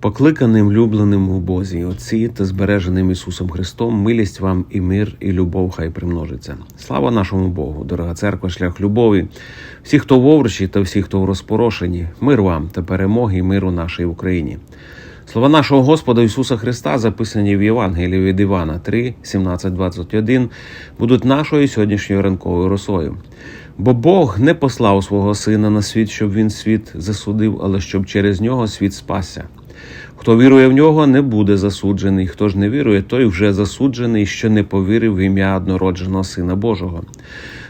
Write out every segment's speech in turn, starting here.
Покликаним, любленим у Бозі, Отці та збереженим Ісусом Христом, милість вам і мир, і любов хай примножиться. Слава нашому Богу, дорога церква, шлях любові, всі, хто в овручі та всі, хто в розпорошенні, мир вам та перемоги миру нашій Україні. Слова нашого Господа Ісуса Христа, записані в Євангелії від Івана 3, 17, 21, будуть нашою сьогоднішньою ранковою росою. Бо Бог не послав свого Сина на світ, щоб він світ засудив, але щоб через нього світ спасся. Хто вірує в нього, не буде засуджений. Хто ж не вірує, той вже засуджений, що не повірив в ім'я однородженого Сина Божого.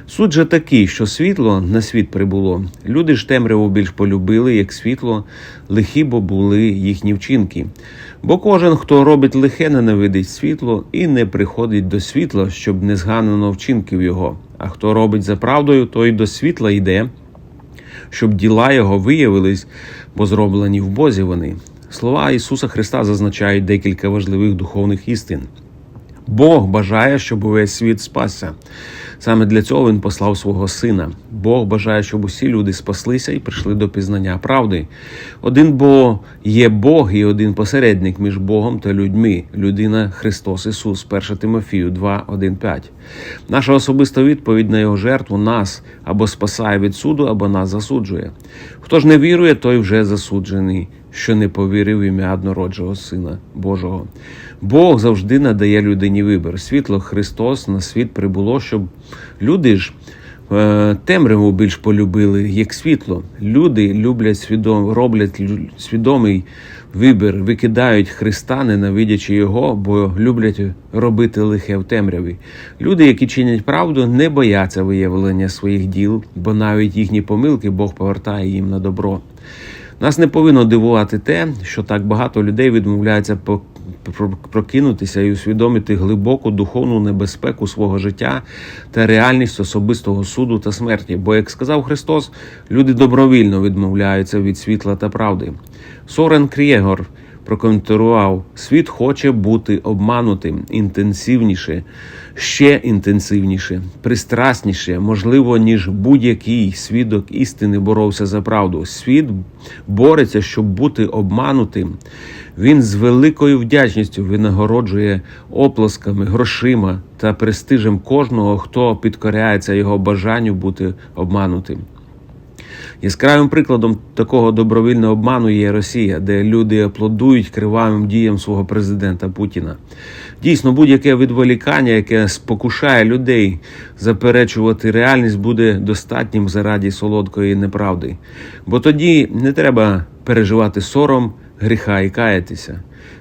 Суд же такий, що світло на світ прибуло. Люди ж темряву більш полюбили, як світло, лихі бо були їхні вчинки. Бо кожен, хто робить лихе, ненавидить світло і не приходить до світла, щоб не зганено вчинків його. А хто робить за правдою, той до світла йде, щоб діла його виявились, бо зроблені в Бозі вони. Слова Ісуса Христа зазначають декілька важливих духовних істин. Бог бажає, щоб увесь світ спасся. Саме для цього Він послав свого Сина. Бог бажає, щоб усі люди спаслися і прийшли до пізнання правди. Один бо є Бог і один посередник між Богом та людьми. Людина Христос Ісус, 1 Тимофію 2, 1, 5. Наша особиста відповідь на його жертву нас або спасає від суду, або нас засуджує. Хто ж не вірує, той вже засуджений, що не повірив ім'я однороджого Сина Божого. Бог завжди надає людині вибір. Світло Христос на світ прибуло, щоб люди ж е, темряву більш полюбили, як світло. Люди люблять свідом, роблять свідомий вибір, викидають Христа, ненавидячи його, бо люблять робити лихе в темряві. Люди, які чинять правду, не бояться виявлення своїх діл, бо навіть їхні помилки Бог повертає їм на добро. Нас не повинно дивувати те, що так багато людей про- прокинутися і усвідомити глибоку духовну небезпеку свого життя та реальність особистого суду та смерті. Бо, як сказав Христос, люди добровільно відмовляються від світла та правди. Сорен Крєгор прокоментував: світ хоче бути обманутим інтенсивніше, ще інтенсивніше, пристрасніше, можливо, ніж будь-який свідок істини боровся за правду. Світ бореться, щоб бути обманутим. Він з великою вдячністю винагороджує оплесками, грошима та престижем кожного, хто підкоряється його бажанню бути обманутим. Яскравим прикладом такого добровільного обману є Росія, де люди аплодують кривавим діям свого президента Путіна. Дійсно, будь-яке відволікання, яке спокушає людей заперечувати реальність, буде достатнім заради солодкої неправди. Бо тоді не треба переживати сором, гріха і каятися.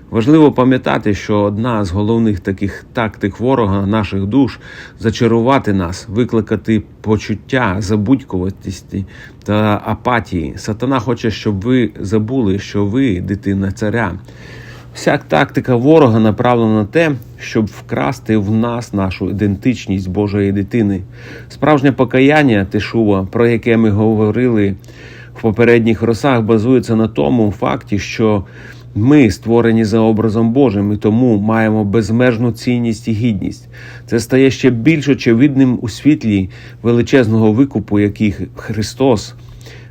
Важливо пам'ятати, що одна з головних таких тактик ворога наших душ зачарувати нас, викликати почуття забудькуватості та апатії. Сатана хоче, щоб ви забули, що ви дитина царя. Вся тактика ворога направлена на те, щоб вкрасти в нас нашу ідентичність Божої дитини. Справжнє покаяння Тишува, про яке ми говорили в попередніх росах, базується на тому факті, що ми створені за образом Божим і тому маємо безмежну цінність і гідність. Це стає ще більш очевидним у світлі величезного викупу, який Христос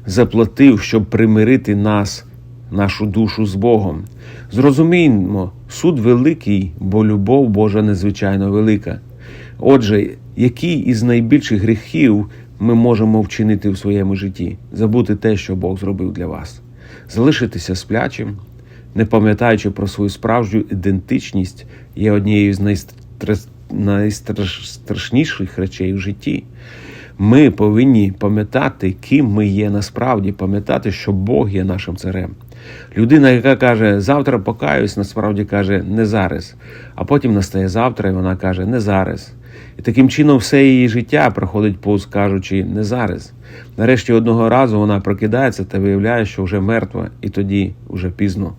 заплатив, щоб примирити нас, нашу душу з Богом. Зрозуміймо, суд великий, бо любов Божа незвичайно велика. Отже, який із найбільших гріхів ми можемо вчинити в своєму житті? Забути те, що Бог зробив для вас, залишитися сплячим, не пам'ятаючи про свою справжню ідентичність, є однією з найстра- найстрашніших речей в житті. Ми повинні пам'ятати, ким ми є насправді, пам'ятати, що Бог є нашим царем. Людина, яка каже, завтра покаюсь, насправді каже не зараз. А потім настає завтра, і вона каже не зараз. І таким чином все її життя проходить повз кажучи не зараз. Нарешті одного разу вона прокидається та виявляє, що вже мертва, і тоді вже пізно.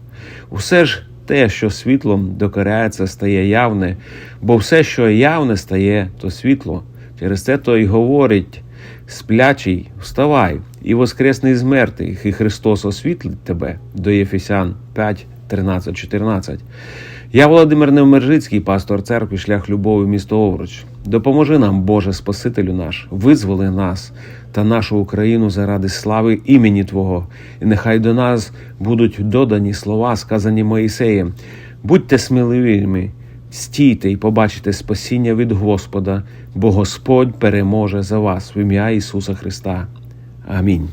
Усе ж те, що світлом докоряється, стає явне, бо все, що явне, стає, то світло. Через це то й говорить сплячий, вставай, і воскресний з мертвих, і Христос освітлить тебе до Єфесян 5, 13, 14. Я Володимир Невмержицький, пастор церкви, шлях любові, місто Овруч. Допоможи нам, Боже Спасителю наш, визволи нас та нашу Україну заради слави імені Твого, і нехай до нас будуть додані слова, сказані Моїсеєм. Будьте сміливими, стійте і побачите спасіння від Господа, бо Господь переможе за вас в ім'я Ісуса Христа. Амінь.